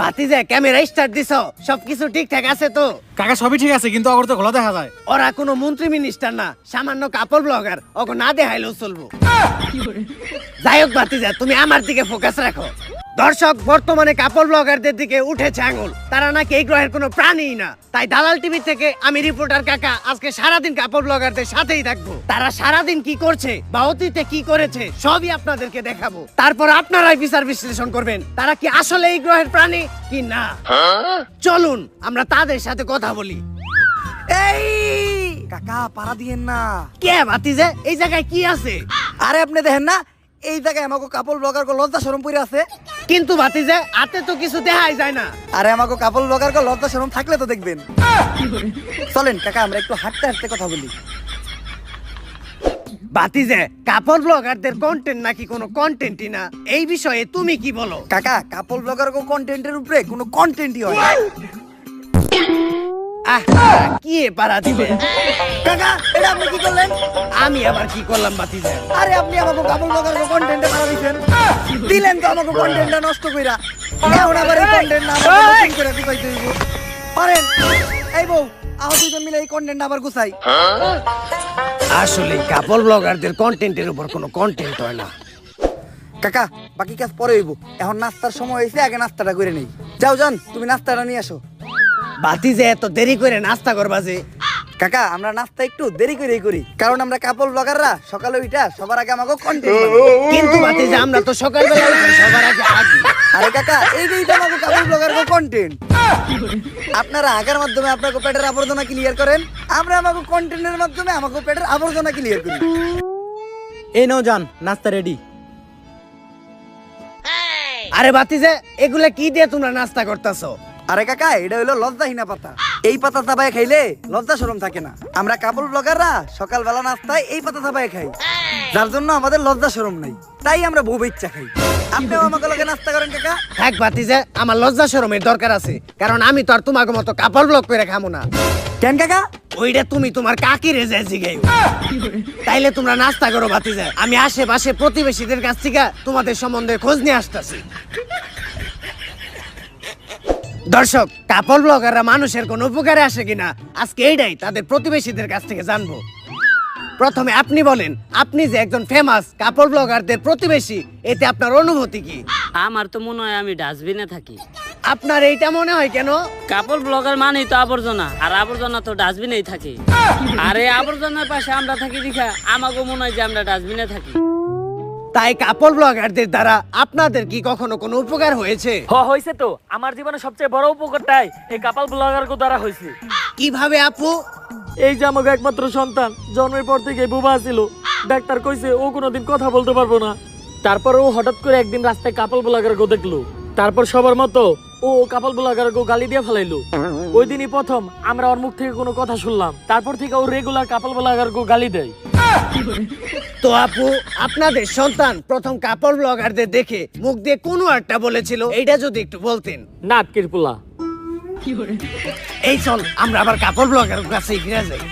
ভাতিজা camera start দিছ সবকিছু ঠিকঠাক আছে তো? কাকা সবই ঠিক আছে কিন্তু অগর তো ঘোলা দেখা যায়। ওরা কোনো মন্ত্রী মিনিস্টার না সামান্য কাপড় ব্লগার ওকে না দেখাইলেও চলবো। যাই হোক ভাতিজা তুমি আমার দিকে ফোকাস রাখো। দর্শক বর্তমানে কাপড় ব্লগারদের দিকে উঠেছে আঙুল। তারা নাকি এই গ্রহের কোনো প্রাণীই না। তাই দালাল টিভি থেকে আমি রিপোর্টার কাকা আজকে সারাদিন কাপড় ব্লগারদের সাথেই থাকব। তারা সারাদিন কি করছে বা অতীতে কি করেছে সবই আপনাদেরকে দেখাবো। তারপর আপনারাই বিচার বিশ্লেষণ করবেন তারা কি আসলে এই গ্রহের প্রাণী কি না। চলুন আমরা তাদের সাথে কথা বলি। এই! কাকা পাড়া দিয়েন না। কে ভাতিজা? এই জায়গায় কি আছে? আরে আপনি দেখেন না এই জায়গায় আমাকে কাপড় ব্লগার কো লজ্জা শরম পরে আছে। কিন্তু ভাতিজা হাতে তো কিছু দেখাই যায় না। আরে আমাকে কাপড় ব্লগার কো লজ্জা শরম থাকলে তো দেখবেন। চলেন কাকা আমরা একটু হাঁটতে হাঁটতে কথা বলি। ভাতিজা কাপড় ব্লগারদের কন্টেন্ট নাকি কোনো কন্টেন্টই না? এই বিষয়ে তুমি কি বলো? কাকা কাপড় ব্লগার কো কন্টেন্টের উপরে কোনো কন্টেন্টই হয় না। আহ কি পারা দিবে কাকা এটা আপনি কি করলেন? আমি আবার কি করলাম ভাতিজা আরে আপনি আমাকে কাপড় ব্লগার কো কন্টেন্টে মারা দিছেন দিলেন তো আমাকে কন্টেন্টটা নষ্ট কইরা। এখন আবার এই কন্টেন্ট না নতুন করে গুছাইতে হইব। পারেন। এই বউ আহ দুজন মিলে এই কন্টেন্ট আবার গুছাই। আসলে কাপড় ব্লগারদের কন্টেন্টের উপর কোনো কন্টেন্ট হয় না। কাকা বাকি কাজ পরে হইব। এখন নাস্তার সময় হয়েছে আগে নাস্তাটা করে নেই। যাও যান তুমি নাস্তাটা নিয়ে আসো। ভাতিজা এত দেরি করে নাস্তা করবা যে। কাকা আমরা নাস্তা একটু দেরি করেই করি কারণ আমরা কাপড় ব্লগাররা সকালে উঠা সবার আগে আমাকে কন্টেন্ট কিন্তু ভাতিজা আমরা তো সকালবেলা উঠে সবার আগে আগে আরে কাকা এই যে এটা আমাকে কাপড় ব্লগার কন্টেন্ট আপনারা আগার মাধ্যমে আপনাকে পেটের আবর্জনা ক্লিয়ার করেন আমরা আমাকে কন্টেন্টের মাধ্যমে আমাকে পেটের আবর্জনা ক্লিয়ার করি। এই নাও জান নাস্তা রেডি আরে ভাতিজা এগুলা কি দিয়ে তোমরা নাস্তা করতেছো? আরে কাকা এটা হলো লজ্জাহীনা পাতা। এই পাতা চাবায় খাইলে লজ্জা শরম থাকে না। আমরা কাপড় ব্লগাররা সকালবেলা নাস্তায় এই পাতা চাবায় খাই। যার জন্য আমাদের লজ্জা শরম নাই। তাই আমরা বউ ইচ্ছা খাই। আপনিও আমাকে লগে নাস্তা করেন কাকা। থাক ভাতিজা আমার লজ্জা দরকার আছে। কারণ আমি তো আর তোমাকে মতো কাপড় ব্লক করে খামো না। কেন কাকা? ওইটা তুমি তোমার কাকি রেজে তাইলে তোমরা নাস্তা করো ভাতিজা আমি আশেপাশে প্রতিবেশীদের কাছ থেকে তোমাদের সম্বন্ধে খোঁজ নিয়ে আসতেছি। দর্শক কাপড় ব্লগাররা মানুষের কোন উপকারে আসে কিনা আজকে এইটাই তাদের প্রতিবেশীদের কাছ থেকে জানব। প্রথমে আপনি বলেন আপনি যে একজন ফেমাস কাপড় ব্লগারদের প্রতিবেশী এতে আপনার অনুভূতি কি? আমার তো মনে হয় আমি ডাস্টবিনে থাকি। আপনার এইটা মনে হয় কেন? কাপড় ব্লগার মানেই তো আবর্জনা আর আবর্জনা তো ডাস্টবিনেই থাকে। আর এই আবর্জনার পাশে আমরা থাকি দেখা আমাকে মনে হয় যে আমরা ডাস্টবিনে থাকি। তাই কাপড় ব্লগারদের দ্বারা আপনাদের কি কখনো কোনো উপকার হয়েছে? হ হয়েছে তো। আমার জীবনে সবচেয়ে বড় উপকারটাই এই কাপাল ব্লগার দ্বারা হয়েছে। কীভাবে আপু? এই যে আমাকে একমাত্র সন্তান জন্মের পর থেকে বুবা ছিল ডাক্তার কইছে ও কোনোদিন কথা বলতে পারব না। তারপর ও হঠাৎ করে একদিন রাস্তায় কাপল ব্লগার গো দেখল। তারপর সবার মতো ও কাপল ব্লগার গো গালি দিয়ে ফেলাইলো। ওই দিনই প্রথম আমরা ওর মুখ থেকে কোনো কথা শুনলাম। তারপর থেকে ও রেগুলার কাপল ব্লগার গো গালি দেয়। তো আপু আপনাদের সন্তান প্রথম কাপড় ব্লগারদের দেখে মুখ দিয়ে কোনো আটটা বলেছিল এইটা যদি একটু বলতেন। না কিরপুলা এই চল আমরা আবার কাপড় ব্লগার কাছে ফিরে যাই।